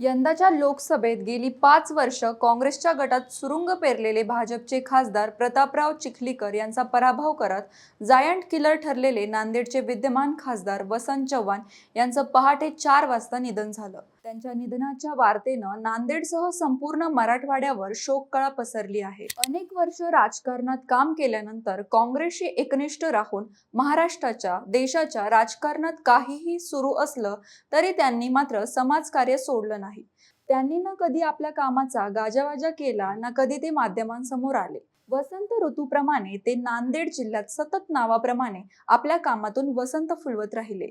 यंदाच्या लोकसभेत गेली पाच वर्ष काँग्रेसच्या गटात सुरुंग पेरलेले भाजपचे खासदार प्रतापराव चिखलीकर यांचा पराभव करत जायंट किलर ठरलेले नांदेडचे विद्यमान खासदार वसंत चव्हाण यांचं पहाटे चार वाजता निधन झालं. त्यांच्या निधनाच्या वार्तेनं नांदेडसह संपूर्ण मराठवाड्यावर शोककळा पसरली आहे. अनेक वर्ष राजकारणात काम केल्यानंतर काँग्रेसशी एकनिष्ठ राहून महाराष्ट्राच्या देशाच्या राजकारणात काहीही सुरू असलं तरी त्यांनी मात्र समाजकार्य सोडलं नाही. त्यांनी ना कधी आपल्या कामाचा गाजावाजा केला ना कधी ते माध्यमांसमोर आले. वसंत ऋतूप्रमाणे ते नांदेड जिल्ह्यात सतत नावाप्रमाणे आपल्या कामातून वसंत फुलवत राहिले.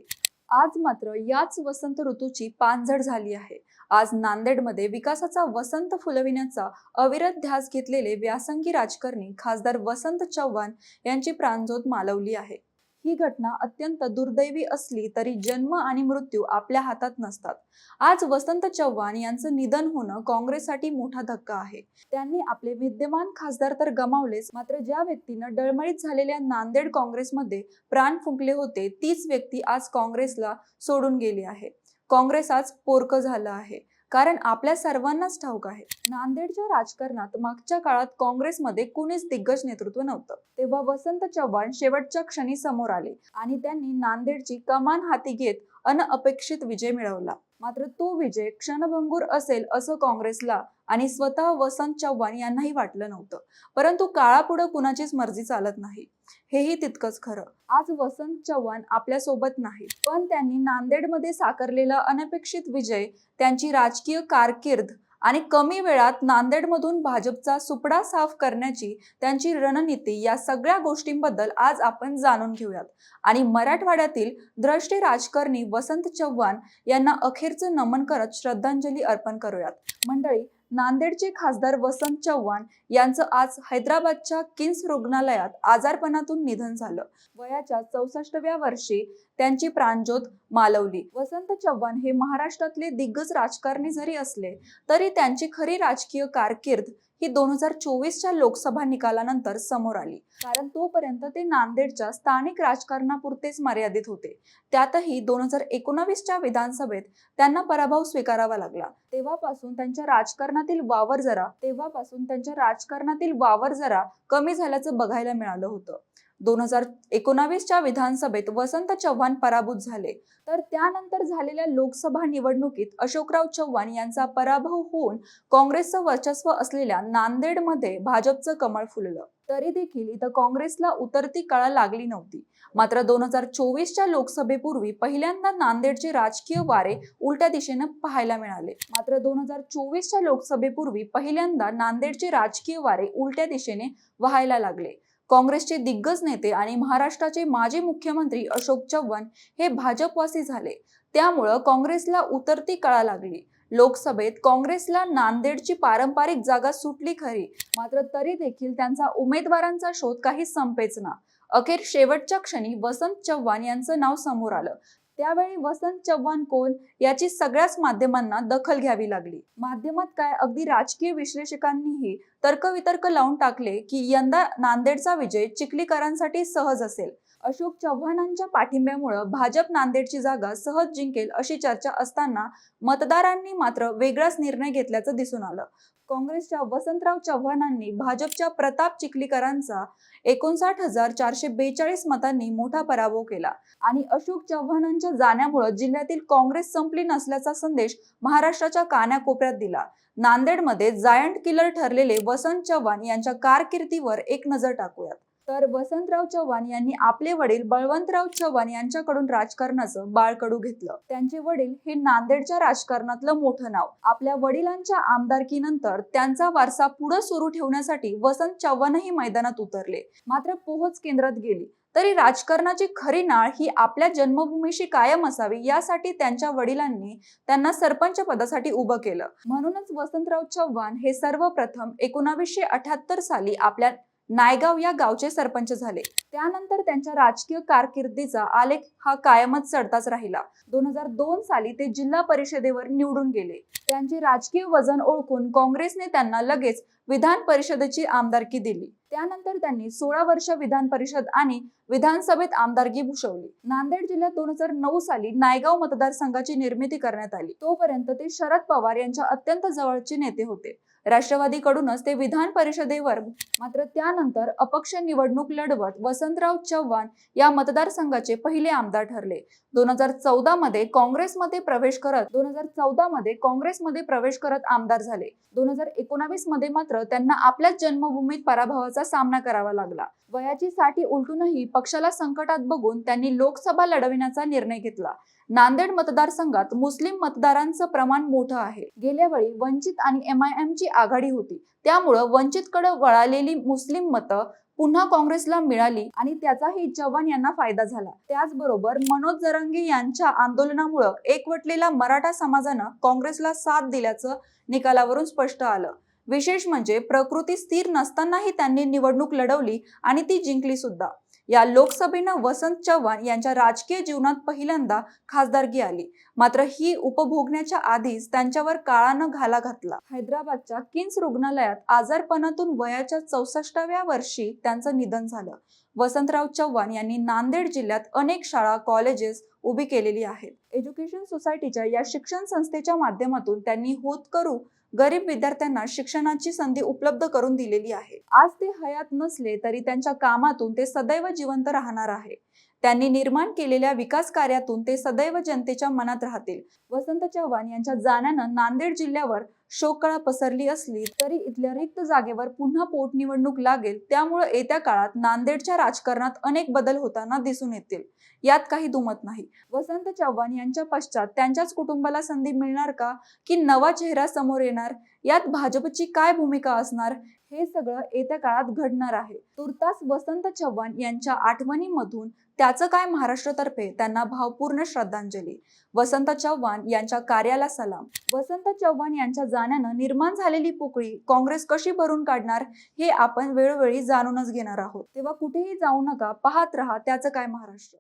आज मात्र याच वसंत ऋतूची पानझड झाली आहे. आज नांदेडमध्ये विकासाचा वसंत फुलविण्याचा अविरत ध्यास घेतलेले व्यासंगी राजकारणी खासदार वसंत चव्हाण यांची प्राणज्योत मालवली आहे. ही घटना अत्यंत दुर्दैवी असली तरी जन्म आणि मृत्यू आपल्या हातात नसतात. आज वसंत चव्हाण यांचं निधन होणं काँग्रेससाठी मोठा धक्का आहे. त्यांनी आपले विद्यमान खासदार तर गमावलेच मात्र ज्या व्यक्तीनं डळमळीत झालेल्या नांदेड काँग्रेसमध्ये प्राण फुंकले होते तीच व्यक्ती आज काँग्रेसला सोडून गेली आहे. काँग्रेस आज पोरकं झालं आहे. कारण आपल्या सर्वांनाच ठाऊक आहे. नांदेडच्या राजकारणात मागच्या काळात काँग्रेसमध्ये कुणीच दिग्गज नेतृत्व नव्हतं. तेव्हा वसंत चव्हाण शेवटच्या क्षणी समोर आले आणि त्यांनी नांदेडची कमान हाती घेत अनअपेक्षित विजय मिळवला. मात्र तो विजय क्षणभंगूर असेल असं काँग्रेसला आणि स्वतः वसंत चव्हाण यांनाही वाटलं नव्हतं. परंतु काळापुढं कुणाचीच मर्जी चालत नाही. हेही तितकंच खरं. आज वसंत चव्हाण आपल्यासोबत नाही पण त्यांनी नांदेडमध्ये साकारलेला अनपेक्षित विजय त्यांची राजकीय कारकीर्द आणि कमी वेळात नांदेडमधून भाजपचा सुपडा साफ करण्याची त्यांची रणनीती या सगळ्या गोष्टींबद्दल आज आपण जाणून घेऊयात. आणि मराठवाड्यातील द्रष्टे राजकारणी वसंत चव्हाण यांना अखेरचं नमन करत श्रद्धांजली अर्पण करूयात. मंडळी नांदेडचे खासदार वसंत चव्हाण यांचं आज हैदराबादच्या किन्स रुग्णालयात आजारपणातून निधन झालं. वयाच्या चौसष्टव्या वर्षी त्यांची प्राणज्योत मालवली. वसंत चव्हाण हे महाराष्ट्रातले दिग्गज राजकारणी जरी असले तरी त्यांची खरी राजकीय कारकीर्द ही दोन हजार चोवीसच्या लोकसभा निकालानंतर समोर आली. कारण तोपर्यंत ते नांदेडच्या स्थानिक राजकारणापुरतेच मर्यादित होते. त्यातही दोन हजार एकोणावीसच्या विधानसभेत त्यांना पराभव स्वीकारावा लागला. तेव्हापासून त्यांच्या राजकारणातील वावर जरा तेव्हापासून त्यांच्या राजकारणातील वावर जरा कमी झाल्याचं बघायला मिळालं होतं. दोन हजार एकोणावीसच्या विधानसभेत वसंत चव्हाण पराभूत झाले. तर त्यानंतर झालेल्या लोकसभा निवडणुकीत अशोकराव चव्हाण यांचा पराभव होऊन काँग्रेसचं वर्चस्व असलेल्या नांदेडमध्ये भाजपचं कमळ फुललं. तरी देखील इथं काँग्रेसला उतरती कळा लागली नव्हती. मात्र दोन हजार चोवीसच्या लोकसभेपूर्वी पहिल्यांदा नांदेडचे राजकीय वारे उलट्या दिशेनं पाहायला मिळाले. मात्र दोन हजार चोवीसच्या लोकसभेपूर्वी पहिल्यांदा नांदेडचे राजकीय वारे उलट्या दिशेने व्हायला लागले. काँग्रेसचे दिग्गज नेते आणि महाराष्ट्राचे माजी मुख्यमंत्री अशोक चव्हाण हे भाजपवासी झाले. त्यामुळं काँग्रेसला उतरती कळा लागली. लोकसभेत काँग्रेसला नांदेडची पारंपरिक जागा सुटली खरी. मात्र तरी देखील त्यांचा उमेदवारांचा शोध काही संपेच ना. अखेर शेवटच्या क्षणी वसंत चव्हाण यांचं नाव समोर आलं. त्यावेळी वसंत चव्हाण कोण याची सगळ्याच माध्यमांना दखल घ्यावी लागली. माध्यमात काय? अगदी राजकीय विश्लेषकांनीही तर्कवितर्क लावून टाकले की यंदा नांदेडचा विजय चिखलीकरांसाठी सहज असेल. अशोक चव्हाणांच्या पाठिंब्यामुळं भाजप नांदेडची जागा सहज जिंकेल अशी चर्चा असताना मतदारांनी मात्र वेगळाच निर्णय घेतल्याचं दिसून आलं. काँग्रेसच्या वसंतराव चव्हाणांनी भाजपच्या प्रताप चिखलीकरांचा एकोणसाठ हजार चारशे बेचाळीस मतांनी मोठा पराभव केला आणि अशोक चव्हाणांच्या जाण्यामुळे जिल्ह्यातील काँग्रेस संपली नसल्याचा संदेश महाराष्ट्राच्या कानाकोपऱ्यात दिला. नांदेडमध्ये जायंट किलर ठरलेले वसंत चव्हाण यांच्या कारकिर्दीवर एक नजर टाकूयात. तर वसंतराव चव्हाण यांनी आपले वडील बळवंतराव चव्हाण यांच्याकडून राजकारणाचं बाळकडू घेतलं. त्यांचे वडील हे नांदेडच्या राजकारणातलं मोठं नाव. आपल्या वडिलांच्या आमदारकीनंतर त्यांचा वारसा पुढे सुरू ठेवण्यासाठी वसंत चव्हाणही मैदानात उतरले. मात्र पोहोच केंद्रात गेली. तरी राजकारणाची खरी नाळ ही आपल्या जन्मभूमीशी कायम असावी यासाठी त्यांच्या वडिलांनी त्यांना सरपंच पदासाठी उभं केलं. म्हणूनच वसंतराव चव्हाण हे सर्वप्रथम एकोणावीसशे अठ्याहत्तर साली आपल्या नायगाव या गावचे सरपंच झाले. त्यानंतर त्यांच्या राजकीय कारकिर्दीचा आलेख हा कायमच चढताच राहिला. दोन हजार दोन साली ते जिल्हा परिषदेवर निवडून गेले. त्यांचे राजकीय वजन ओळखून काँग्रेसने त्यांना लगेच विधान परिषदेची आमदारकी दिली. त्यानंतर त्यांनी सोळा वर्ष विधान परिषद आणि विधानसभेत आमदारकी भूषवली. नांदेड जिल्ह्यात दोन हजार नऊ साली नायगाव मतदारसंघाची निर्मिती करण्यात आली. तोपर्यंत ते शरद पवार यांच्या अत्यंत जवळचे नेते होते. राष्ट्रवादीकडूनच ते विधान परिषदेवर मात्र त्यानंतर अपक्ष निवडणूक लढवत वसंतराव चव्हाण या मतदारसंघाचे पहिले आमदार ठरले. दोन हजार चौदा मध्ये काँग्रेसमध्ये प्रवेश करत दोन हजार चौदा मध्ये काँग्रेसमध्ये प्रवेश करत आमदार झाले. दोन हजार एकोणावीसमध्ये मात्र त्यांना आपल्याच जन्मभूमीत पराभवाचा सामना करावा लागला. वयाची साठी उलटूनही पक्षाला संकटात बघून त्यांनी लोकसभा लढविण्याचा निर्णय घेतला. नांदेड मतदारसंघात मुस्लिम मतदारांचं प्रमाण मोठं आहे. गेल्या वेळी वंचित आणि एम आय एम ची आघाडी होती. त्यामुळं वंचितकडे वळालेली मुस्लिम मतं पुन्हा काँग्रेसला मिळाली आणि त्याचाही चव्हाण यांना फायदा झाला. त्याचबरोबर मनोज जरंगे यांच्या आंदोलनामुळं एकवटलेला मराठा समाजानं काँग्रेसला साथ दिल्याचं निकालावरून स्पष्ट आलं. विशेष म्हणजे प्रकृती स्थिर नसतानाही त्यांनी निवडणूक लढवली आणि ती जिंकली सुद्धा. या लोकसभेनं वसंत चव्हाण यांच्या राजकीय जीवनात पहिल्यांदा खासदारकी आली. मात्र ही उपभोगण्याच्या आधीच त्यांच्यावर काळानं घाला घातला. हैदराबादच्या किन्स रुग्णालयात आजारपणातून वयाच्या चौसष्टाव्या वर्षी त्यांचं निधन झालं. वसंतराव चव्हाण यांनी नांदेड जिल्ह्यात अनेक शाळा कॉलेजेस उभी केलेली आहेत. एज्युकेशन सोसायटीच्या या शिक्षण संस्थेच्या माध्यमातून त्यांनी होत करू गरीब विद्यार्थ्यांना शिक्षणाची संधी उपलब्ध करून दिलेली आहे. आज ते हयात नसले तरी त्यांच्या कामातून ते सदैव जिवंत राहणार आहे. त्यांनी निर्माण केलेल्या विकास कार्यातून ते सदैव जनतेच्या मनात राहतील. वसंत चव्हाण यांच्या जाण्यानं नांदेड जिल्ह्यावर शोककळा पसरली असली तरी इथल्या रिक्त जागेवर पुन्हा पोटनिवडणूक लागेल त्यामुळे येत्या काळात नांदेडच्या राजकारणात अनेक बदल होताना दिसून येतील. यात काही दुमत नाही. वसंत चव्हाण यांच्या पश्चात त्यांच्याच कुटुंबाला संधी मिळणार का? की नवा चेहरा समोर येणार? यात भाजपची काय भूमिका असणार? हे सगळं येत्या काळात घडणार आहे. तुर्तास वसंत चव्हाण यांच्या आठवणीमधून त्याचं काय महाराष्ट्रतर्फे त्यांना भावपूर्ण श्रद्धांजली? वसंत चव्हाण यांच्या कार्याला सलाम. वसंत चव्हाण यांच्या जाण्यानं निर्माण झालेली पोकळी काँग्रेस कशी भरून काढणार? हे आपण वेळोवेळी जाणूनच घेणार आहोत. तेव्हा कुठेही जाऊ नका पाहत राहा त्याचं काय महाराष्ट्र.